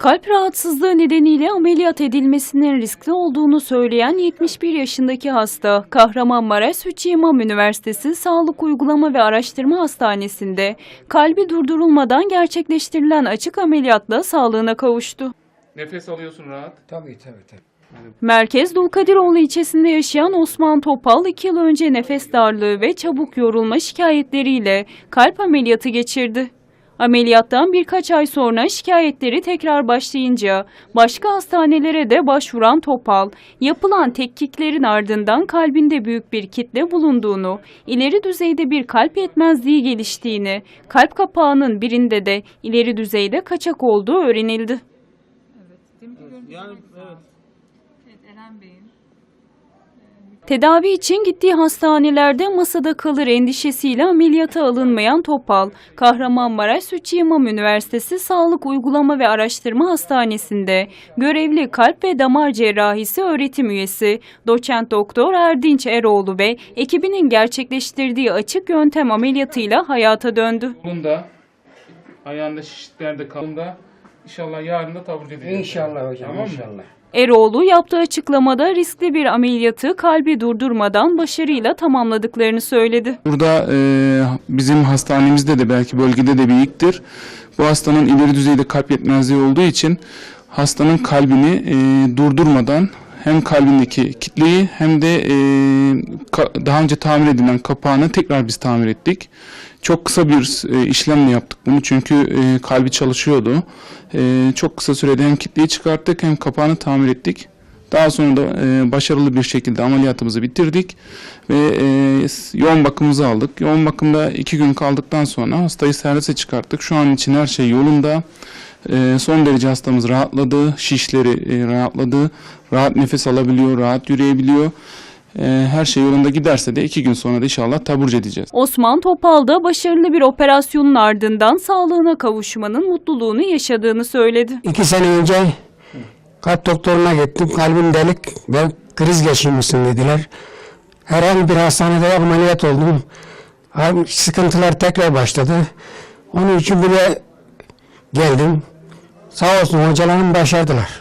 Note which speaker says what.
Speaker 1: Kalp rahatsızlığı nedeniyle ameliyat edilmesinin riskli olduğunu söyleyen 71 yaşındaki hasta, Kahramanmaraş Sütçü İmam Üniversitesi Sağlık Uygulama ve Araştırma Hastanesi'nde kalbi durdurulmadan gerçekleştirilen açık ameliyatla sağlığına kavuştu.
Speaker 2: Nefes alıyorsun rahat.
Speaker 3: Tabii tabii tabii.
Speaker 1: Merkez Dulkadiroğlu ilçesinde yaşayan Osman Topal 2 yıl önce nefes darlığı ve çabuk yorulma şikayetleriyle kalp ameliyatı geçirdi. Ameliyattan birkaç ay sonra şikayetleri tekrar başlayınca başka hastanelere de başvuran Topal, yapılan tetkiklerin ardından kalbinde büyük bir kitle bulunduğunu, ileri düzeyde bir kalp yetmezliği geliştiğini, kalp kapağının birinde de ileri düzeyde kaçak olduğu öğrenildi.
Speaker 2: Yani evet.
Speaker 1: Tedavi için gittiği hastanelerde masada kalır endişesiyle ameliyata alınmayan Topal, Kahramanmaraş Sütçü Üniversitesi Sağlık Uygulama ve Araştırma Hastanesi'nde görevli kalp ve damar cerrahisi öğretim üyesi doçent doktor Erdinç Eroğlu ve ekibinin gerçekleştirdiği açık yöntem ameliyatıyla hayata döndü.
Speaker 2: Kolunda, ayağında şişliklerde kalında inşallah yarın da taburcu edeceğiz.
Speaker 3: İnşallah hocam
Speaker 2: Tamam mı?
Speaker 3: inşallah.
Speaker 1: Eroğlu yaptığı açıklamada riskli bir ameliyatı kalbi durdurmadan başarıyla tamamladıklarını söyledi.
Speaker 4: Burada e, bizim hastanemizde de belki bölgede de bir ilktir. Bu hastanın ileri düzeyde kalp yetmezliği olduğu için hastanın kalbini e, durdurmadan hem kalbindeki kitleyi hem de e, daha önce tamir edilen kapağını tekrar biz tamir ettik. Çok kısa bir e, işlemle yaptık bunu çünkü e, kalbi çalışıyordu. E, çok kısa sürede hem kitleyi çıkarttık hem kapağını tamir ettik. Daha sonra da e, başarılı bir şekilde ameliyatımızı bitirdik ve e, yoğun bakımımızı aldık. Yoğun bakımda iki gün kaldıktan sonra hastayı servise çıkarttık. Şu an için her şey yolunda. E, son derece hastamız rahatladı, şişleri e, rahatladı, rahat nefes alabiliyor, rahat yürüyebiliyor. E, her şey yolunda giderse de iki gün sonra da inşallah taburcu edeceğiz.
Speaker 1: Osman Topal da başarılı bir operasyonun ardından sağlığına kavuşmanın mutluluğunu yaşadığını söyledi.
Speaker 3: İki sene önce kalp doktoruna gittim. Kalbim delik ve kriz geçirmişsin dediler. Herhangi bir hastanede ameliyat oldum. Sıkıntılar tekrar başladı. Onun için buraya geldim. Sağ olsun hocalarım başardılar.